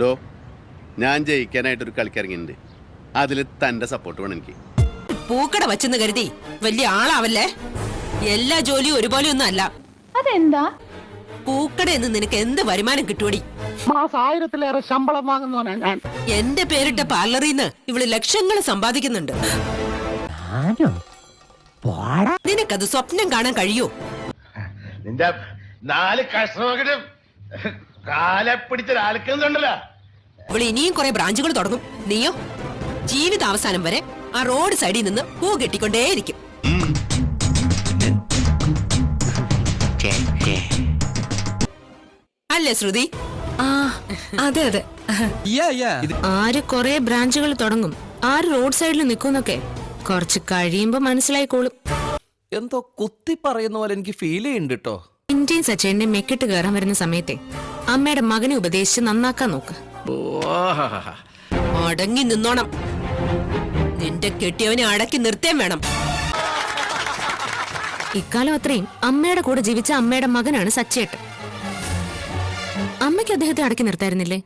ഡോ ഞാൻ ജയിക്കാനായിട്ടൊരു കളിക്കിറങ്ങിയിട്ടുണ്ട്. അതിൽ തന്റെ സപ്പോർട്ട് വേണം എനിക്ക്. പൂക്കട വച്ചെന്ന് കരുതി വലിയ ആളാവല്ലേ? എല്ലാ ജോലിയും ഒരുപോലെ ഒന്നും അല്ല. അതെന്താ? പൂക്കട എന്ന് നിനക്ക് എന്ത് വരുമാനം കിട്ടുവടി? മാസം ആയിരത്തിലേറെ ശമ്പളം വാങ്ങുന്നവനാ ഞാൻ. എന്റെ പേരിട്ട പാർലറിന്ന് ഇവൾ ലക്ഷങ്ങൾ സമ്പാദിക്കുന്നുണ്ട്. നിനക്കത് സ്വപ്നം കാണാൻ കഴിയോ? നിന്റെ നാല് കഷ്ണമകനും കാലെ ഇനിയും കുറെ ബ്രാഞ്ചുകൾ തുടങ്ങും. നീയോ? ജീവിത അവസാനം വരെ ആ റോഡ് സൈഡിൽ നിന്ന് പൂ കെട്ടിക്കൊണ്ടേയിരിക്കും. അല്ലേ ശ്രുതി? ആ അതെ അതെ. ആര് കൊറേ ബ്രാഞ്ചുകൾ തുടങ്ങും. ആര് റോഡ് സൈഡിൽ നിൽക്കുന്നൊക്കെ കുറച്ച് കഴിയുമ്പോ മനസ്സിലായിക്കോളും. എന്തോ കുത്തി പറയുന്ന പോലെ എനിക്ക് ഫീൽ ചെയ്യുന്നുണ്ട് കേട്ടോ ഇന്ത്യയും സച്ചേന്റെ മെക്കിട്ട് കയറാൻ വരുന്ന സമയത്തെ അമ്മയുടെ മകനെ ഉപദേശിച്ച് നന്നാക്കാൻ നോക്ക്. അടങ്ങി നിന്നോണം. നിന്റെ കെട്ടിയവനെ അടക്കി നിർത്തേം വേണം. ഇക്കാലം അത്രയും അമ്മയുടെ കൂടെ ജീവിച്ച അമ്മയുടെ മകനാണ് സച്ചേട്ടൻ അമ്മയ്ക്ക് അദ്ദേഹത്തെ അടക്കി നിർത്തായിരുന്നില്ലേ.